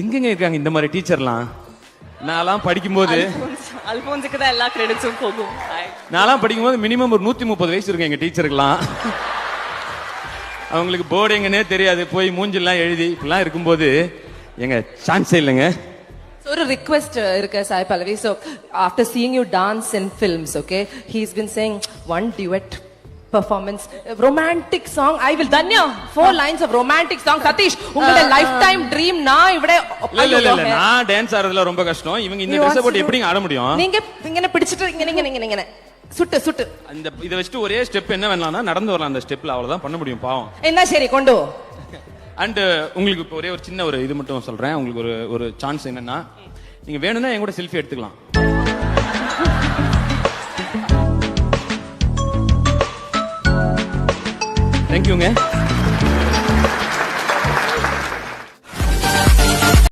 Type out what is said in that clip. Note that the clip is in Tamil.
எங்கெங்க இருக்காங்க இந்த மாதிரி டீச்சர்லாம்? நான்லாம் படிக்கும்போது அல்போன்ஸுக்கு தான் எல்லா கிரெடிட்ஸும் போகும். நான்லாம் படிக்கும்போது மினிமம் ஒரு நூத்தி முப்பது வயசு இருக்கும் எங்க டீச்சருக்குலாம் அவங்களுக்கு போர்டு எங்கன்னே தெரியாது. போய் மூஞ்சிலாம் எழுதி இப்படிலாம் இருக்கும்போது எங்க சான்ஸே இல்லைங்க. ஒரு uh, இருக்கு சாய் பல்லவி. So after seeing you dance in films okay he's been saying one duet performance. Romantic song i will danya four lines of romantic song. Satish உங்களோட லைஃப் டைம் ட்ரீம் நான் இவட இல்ல இல்ல நான் டான்ஸ் ஆடுறதுல ரொம்ப கஷ்டம். இவங்க இந்த ட்ரெஸ் போட்டு எப்படிங்க ஆட முடியும்? நீங்க இங்கன பிடிச்சிட்டு இங்க நீங்க நீங்க நீங்க சுட்டு சுட்டு. அந்த இதை வச்சுட்டு ஒரே ஸ்டெப் என்ன வேணாம்னா நடந்து வரலாம் அந்த ஸ்டெப்ல அவ்வளவுதான் பண்ண முடியும் பாவம். என்ன சரி கொண்டு. அண்ட் உங்களுக்கு இப்போ ஒரே ஒரு சின்ன ஒரு இது மட்டும் சொல்றேன். உங்களுக்கு ஒரு ஒரு சான்ஸ் என்னன்னா நீங்க வேணும்னா என் கூட செல்ஃபி எடுத்துக்கலாம். yung eh.